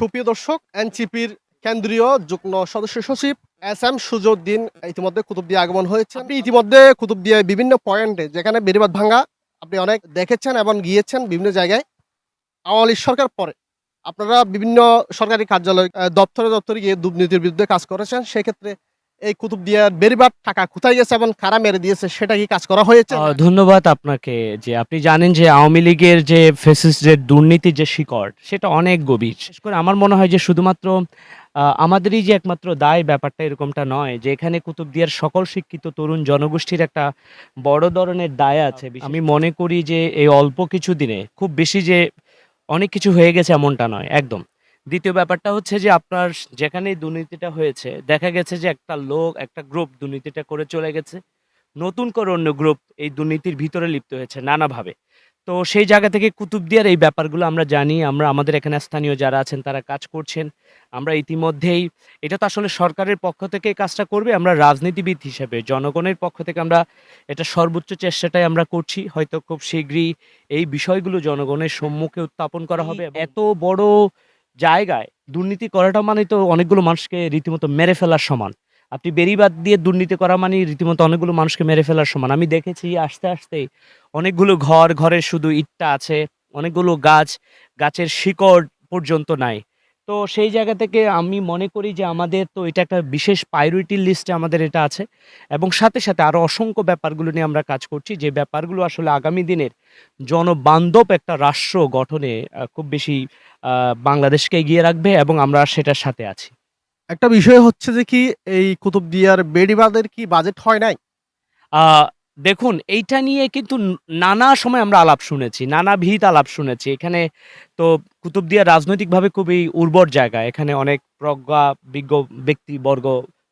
সুপ্রিয় দর্শক, এনসিপির কেন্দ্রীয় যুগ্ম সদস্য সচিব এস এম সুজউদ্দিন ইতিমধ্যে কুতুবদিয়া আগমন হয়েছে আপনি ইতিমধ্যে কুতুবদিয়ায় বিভিন্ন পয়েন্টে, যেখানে বেড়িবাদ ভাঙ্গা আপনি অনেক দেখেছেন এবং গিয়েছেন বিভিন্ন জায়গায়, আওয়ামী সরকার পরে। আপনারা বিভিন্ন সরকারি কার্যালয় দপ্তরে দপ্তরে গিয়ে দুর্নীতির বিরুদ্ধে কাজ করেছেন, সেক্ষেত্রে এই কুতুবদিয়ার বেড়িবাদ টাকা কোথায় গেছে এবং কারা মেরে দিয়েছে সেটা কি কাজ করা হয়েছে? ধন্যবাদ আপনাকে যে আপনি জানেন যে আওয়ামী লীগের যে ফেসিসদের দুর্নীতির যে শিকড় সেটা অনেক গভীর। বিশেষ করে আমার মনে হয় যে শুধুমাত্র আমাদেরই যে একমাত্র দায় ব্যাপারটা এরকমটা নয় যে এখানে কুতুবদিয়ার সকল শিক্ষিত তরুণ জনগোষ্ঠীর একটা বড় ধরনের দায় আছে। আমি মনে করি যে এই অল্প কিছু দিনে খুব বেশি যে অনেক কিছু হয়ে গেছে এমনটা নয় একদম। দ্বিতীয় ব্যাপারটা হচ্ছে যে আপনার যেখানে এই দুর্নীতিটা হয়েছে দেখা গেছে যে একটা লোক একটা গ্রুপ দুর্নীতিটা করে চলে গেছে। নতুন করে অন্য গ্রুপ এই দুর্নীতির ভিতরে লিপ্ত হয়েছে নানাভাবে। তো সেই জায়গা থেকে কুতুবদিয়ার এই ব্যাপারগুলো আমরা জানি আমরা আমাদের এখানে স্থানীয় যারা আছেন তারা কাজ করছেন। আমরা ইতিমধ্যেই এটা তো আসলে সরকারের পক্ষ থেকে কাজটা করবে আমরা রাজনীতিবিদ হিসেবে জনগণের পক্ষ থেকে আমরা এটা সর্বোচ্চ চেষ্টাটাই আমরা করছি। হয়তো খুব শীঘ্রই এই বিষয়গুলো জনগণের সম্মুখে উত্থাপন করা হবে। এত বড় জায়গায় দুর্নীতি করাটা মানে তো অনেকগুলো মানুষকে রীতিমতো মেরে ফেলার সমান। আপনি বেরিবাদ দিয়ে দুর্নীতি করা মানে রীতিমতো অনেকগুলো মানুষকে মেরে ফেলার সমান। আমি দেখেছি আস্তে আস্তে অনেকগুলো ঘর, ঘরের শুধু ইটটা আছে, অনেকগুলো গাছ, গাছের শিকড় পর্যন্ত নাই। তো সেই জায়গা থেকে আমি মনে করি যে আমাদের তো এটা একটা বিশেষ প্রায়োরিটি লিস্টে আমাদের এটা আছে এবং সাথে সাথে আরও অসংখ্য ব্যাপারগুলো নিয়ে আমরা কাজ করছি। যে ব্যাপারগুলো আসলে আগামী দিনের জনবান্ধব একটা রাষ্ট্র গঠনে খুব বেশি বাংলাদেশকে এগিয়ে রাখবে এবং আমরা সেটার সাথে আছি। একটা বিষয় হচ্ছে যে কি এই কুতুবদিয়ার বেড়িবাদের কি বাজেট হয় নাই? দেখুন, এইটা নিয়ে কিন্তু নানা সময় আমরা আলাপ শুনেছি নানাবিধ আলাপ শুনেছি। এখানে তো কুতুবদিয়া রাজনৈতিকভাবে খুবই উর্বর জায়গা। এখানে অনেক প্রজ্ঞা, বিজ্ঞ ব্যক্তিবর্গ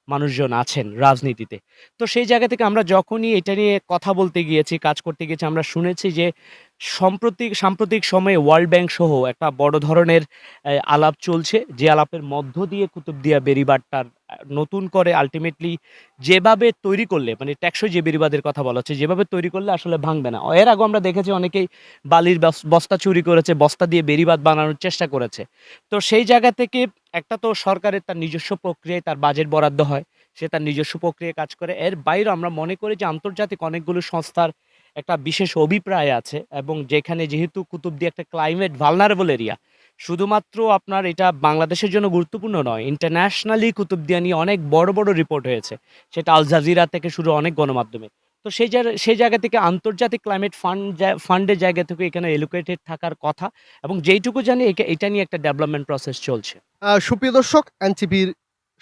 মানুষজন আছেন রাজনীতিতে। তো সেই জায়গা থেকে আমরা যখনই এটা নিয়ে কথা বলতে গিয়েছি কাজ করতে গিয়েছি আমরা শুনেছি যে সাম্প্রতিক সাম্প্রতিক সময়ে ওয়ার্ল্ড ব্যাংক সহ একটা বড় ধরনের আলাপ চলছে। যে আলাপের মধ্য দিয়ে কুতুবদিয়া বেরিবারটার আহ, নতুন করে আলটিমেটলি যেভাবে তৈরি করলে মানে টেকসই যে বেরিবাদের কথা বলা হচ্ছে যেভাবে তৈরি করলে আসলে ভাঙবে না। এর আগে আমরা দেখেছি অনেকেই বালির বস্তা চুরি করেছে বস্তা দিয়ে বেরিবাদ বানানোর চেষ্টা করেছে। তো সেই জায়গা থেকে একটা তো সরকারের তার নিজস্ব প্রক্রিয়ায় তার বাজেট বরাদ্দ হয়, সে তার নিজস্ব প্রক্রিয়ায় কাজ করে। এর বাইরে আমরা মনে করি যে আন্তর্জাতিক অনেকগুলো সংস্থার একটা বিশেষ অভিপ্রায় আছে এবং যেখানে যেহেতু কুতুবদি একটা ক্লাইমেট ভালনারেবল এরিয়া শুধুমাত্র আপনার এটা বাংলাদেশের জন্য গুরুত্বপূর্ণ নয় ইন্টারন্যাশনালি কুতুবদিয়া নিয়ে অনেক বড় বড় রিপোর্ট হয়েছে। সেটা আল জাজিরা থেকে শুরু অনেক গণমাধ্যমে। তো সেই জায়গা সেই জায়গা থেকে আন্তর্জাতিক ক্লাইমেট ফান্ড ফান্ডের জায়গা থেকে এখানে এলোকেটেড থাকার কথা এবং যেইটুকু জানি এটা নিয়ে একটা ডেভেলপমেন্ট প্রসেস চলছে। সুপ্রিয় দর্শক, এনসিপির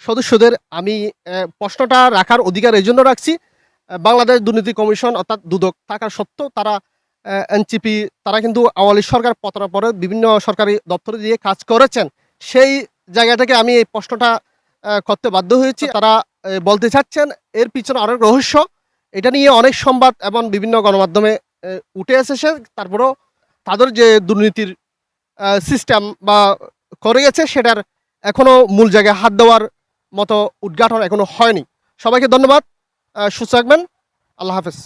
সদস্যদের আমি প্রশ্নটা রাখার অধিকার এই জন্য রাখছি। বাংলাদেশ দুর্নীতি কমিশন অর্থাৎ দুদক থাকার সত্ত্বেও তারা এনসিপি, তারা কিন্তু আওয়ামী সরকার পতনের পরে বিভিন্ন সরকারি দপ্তরে দিয়ে কাজ করেছেন। সেই জায়গা থেকে আমি এই প্রশ্নটা করতে বাধ্য হয়েছি। তারা বলতে চাচ্ছেন, এর পিছনে অনেক রহস্য। এটা নিয়ে অনেক সংবাদ এবং বিভিন্ন গণমাধ্যমে উঠে এসেছে। তারপরেও তাদের যে দুর্নীতির সিস্টেম বা করে গেছে, সেটার এখনও মূল জায়গায় হাত দেওয়ার মতো উদ্ঘাটন এখনও হয়নি। সবাইকে ধন্যবাদ। সুস্থ থাকবেন। আল্লাহ হাফেজ।